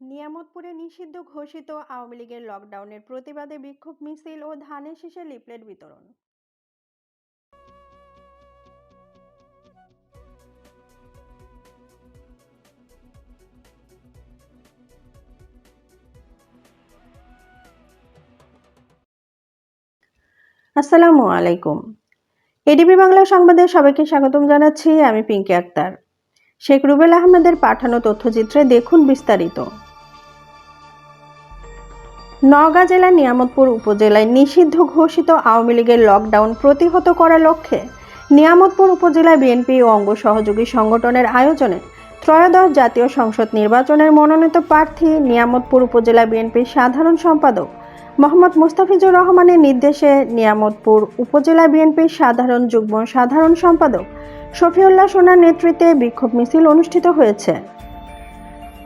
নিয়ামতপুরে নিষিদ্ধ ঘোষিত আওয়ামী লীগের লকডাউনের প্রতিবাদে বিক্ষোভ মিছিল ও ধানের শীষে লিফলেট বিতরণ। আসসালামু আলাইকুম। এডিবি বাংলা সংবাদে সবাইকে স্বাগতম জানাচ্ছি, আমি পিঙ্কি আক্তার। শেখ রুবেল আহমেদের পাঠানো তথ্যচিত্রে দেখুন বিস্তারিত। নওগাঁ জেলার নিয়ামতপুর উপজেলায় নিষিদ্ধ ঘোষিত আওয়ামী লীগের লকডাউন প্রতিহত করার লক্ষ্যে নিয়ামতপুর উপজেলা বিএনপি ও অঙ্গ সহযোগী সংগঠনের আয়োজনে ত্রয়োদশ জাতীয় সংসদ নির্বাচনের মনোনীত প্রার্থী নিয়ামতপুর উপজেলা বিএনপির সাধারণ সম্পাদক মোহাম্মদ মুস্তাফিজুর রহমানের নির্দেশে নিয়ামতপুর উপজেলা বিএনপির সাধারণ যুগ্ম সাধারণ সম্পাদক শফিউল্লাহ সোনার নেতৃত্বে বিক্ষোভ মিছিল অনুষ্ঠিত হয়েছে।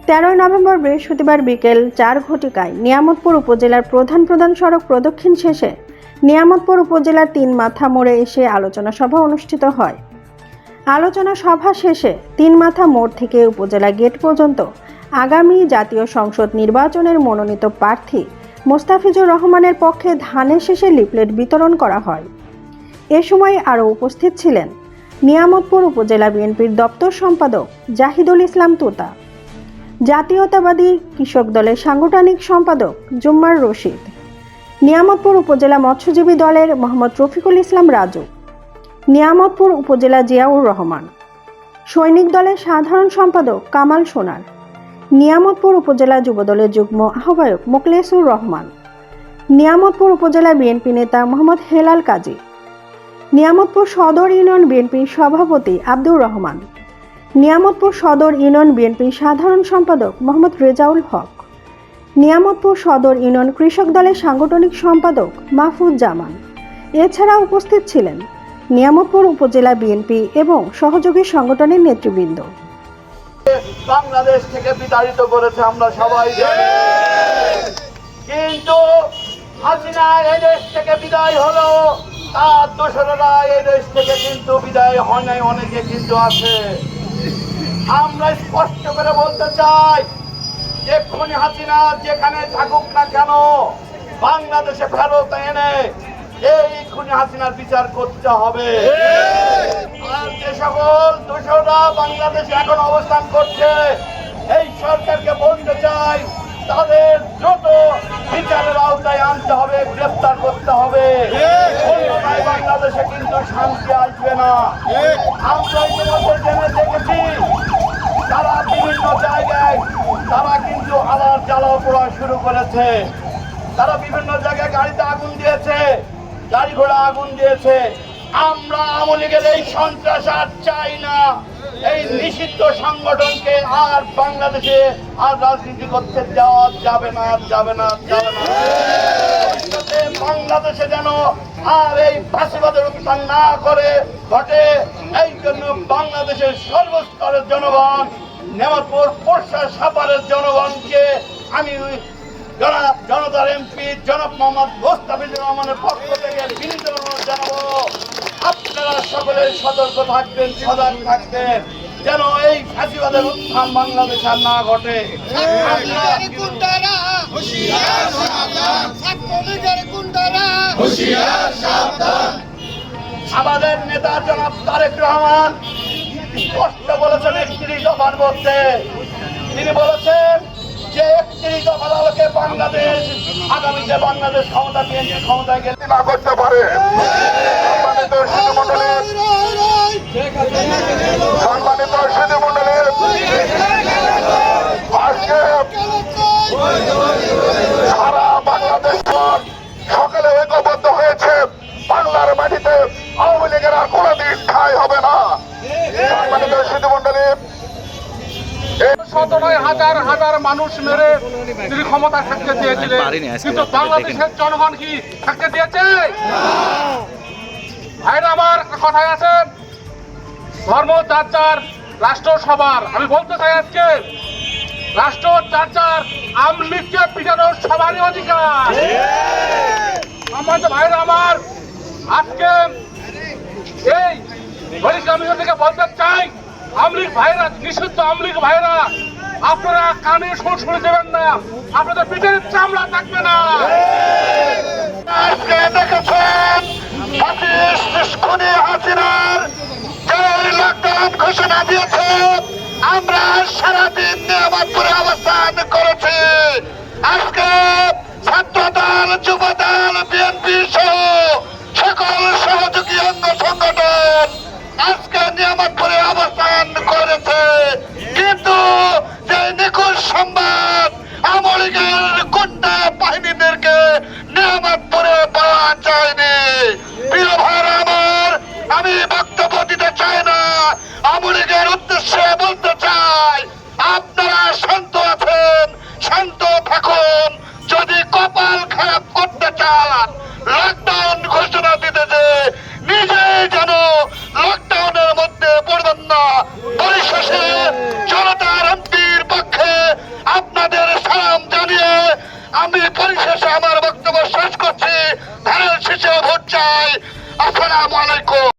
তেরোই নভেম্বর বৃহস্পতিবার বিকেল চার ঘটিকায় নিয়ামতপুর উপজেলার প্রধান প্রধান সড়ক প্রদক্ষিণ শেষে নিয়ামতপুর উপজেলার তিন মাথা মোড়ে এসে আলোচনা সভা অনুষ্ঠিত হয়। আলোচনা সভা শেষে তিন মাথা মোড় থেকে উপজেলা গেট পর্যন্ত আগামী জাতীয় সংসদ নির্বাচনের মনোনীত প্রার্থী মোস্তাফিজুর রহমানের পক্ষে ধানের শেষে লিফলেট বিতরণ করা হয়। এ সময় আরও উপস্থিত ছিলেন নিয়ামতপুর উপজেলা বিএনপির দপ্তর সম্পাদক জাহিদুল ইসলাম তোতা। জাতীয়তাবাদী কৃষক দলের সাংগঠনিক সম্পাদক জুম্মার রশিদ। নিয়ামতপুর উপজেলা মৎস্যজীবী দলের মোহাম্মদ রফিকুল ইসলাম রাজু। নিয়ামতপুর উপজেলা জিয়াউর রহমান। সৈনিক দলের সাধারণ সম্পাদক কামাল সোনার। নিয়ামতপুর উপজেলা যুবদলের যুগ্ম আহ্বায়ক মোকলেসুর রহমান। নিয়ামতপুর উপজেলা বিএনপি নেতা মোহাম্মদ হেলাল কাজী। নিয়ামতপুর সদর ইউনিয়ন বিএনপির সভাপতি আব্দুর রহমান। নিয়ামতপুর সদর ইউনিয়ন বিএনপির সাধারণ সম্পাদক মোহাম্মদ রেজাউল হক, নিয়ামতপুর সদর ইউনিয়ন কৃষক দলের সাংগঠনিক সম্পাদক মাহফুজ জামান। এছাড়া উপস্থিত ছিলেন নিয়ামতপুর উপজেলা বিএনপি এবং সহযোগী সংগঠনের নেতৃবৃন্দ। বাংলাদেশ থেকে বিতাড়িত করেছে আমরা সবাই জানি। কিন্তু হাসিনা এই দেশ থেকে বিদায় হলো, তার দোসরেরা এই দেশ থেকে কিন্তু বিদায় হয় নাই, অনেকে কিন্তু আছে। আমরা স্পষ্ট করে বলতে চাই যে খনি হাসিনা যেখানে থাকুক না কেন, বাংলাদেশে ফেরত এনে এই খুনি হাসিনার বিচার করতে হবে। আর যে সকল দোষরা বাংলাদেশে এখন অবস্থান করছে, এই সরকারকে বলতে চাই, তাদের দ্রুত বিচারের আওতায় আনতে হবে গ্রেফতার করতে হবে। বাংলাদেশে কিন্তু শান্তি আসবে না। আমরা ইতিমধ্যে জেনে দেখেছি তারা বিভিন্ন জায়গায়, তারা কিন্তু আবার জ্বালাও পোড়া শুরু করেছে। তারা বিভিন্ন জায়গায় গাড়িতে আগুন দিয়েছে, গাড়ি ঘোড়া আগুন দিয়েছে। আমরা আওয়ামী লীগের এই সন্ত্রাস আর চাই না। এই নিষিদ্ধ সংগঠনকে আর বাংলাদেশে আর রাজনীতি করতে দেওয়া যাবে না যাবে না যাবে না। বাংলাদেশে যেন আর এই ফাঁসিবাদের উত্থান না করে ঘটে, এই জন্য বাংলাদেশের সর্বস্তরের জনগণ নেমাতপুর পোর্শা, সাপারের জনগণকে আমি জনতার এমপি জনাব মোহাম্মদ মোস্তাফিজুর রহমানের পক্ষ থেকে বিনীত অনুরোধ জানাব, আপনারা সকলে সতর্ক থাকবেন, সজাগ থাকবেন। যেন এই ফাঁসিবাদের উত্থান বাংলাদেশে আর না ঘটে। আমাদের নেতা জনাব তারেক রহমান স্পষ্ট বলেছেন একত্রিশ দফার মধ্যে। তিনি বলেছেন যে একত্রিশ দফার আলোকে বাংলাদেশ আগামীতে বাংলাদেশ ক্ষমতা বিএনপি ক্ষমতায় গেলে না করতে পারে। মানুষ মেরে তিনি ক্ষমতা থাকতে দিয়েছিলেন কিন্তু বাংলাদেশের জনগণ কি থাকতে দিয়েছে? ভাইরা আমার কথায় আছে ধর্ম যার যার রাষ্ট্র সবার আমি বলতে চাই আজকে রাষ্ট্র যার যার আমলিগকে পিটানোর সবারই অধিকার। আমার ভাইরা আমার আজকে এই হরিগ্রামীয় থেকে বলতে চাই আমলিগ ভাইরা নিষিদ্ধ আমলিগ ভাইরা আপনারা কানে শোষ করে দেবেন না। আপনাদের পিঠের চামড়া থাকবে না। দেখেছেন হাসিনার লকডাউন ঘোষণা দিয়েছে। আমরা সারাদিন নিয়ামতপুরে অবস্থান করেছি। আজকে ছাত্রদল, যুবদল Haydi! Assalamu alaikum.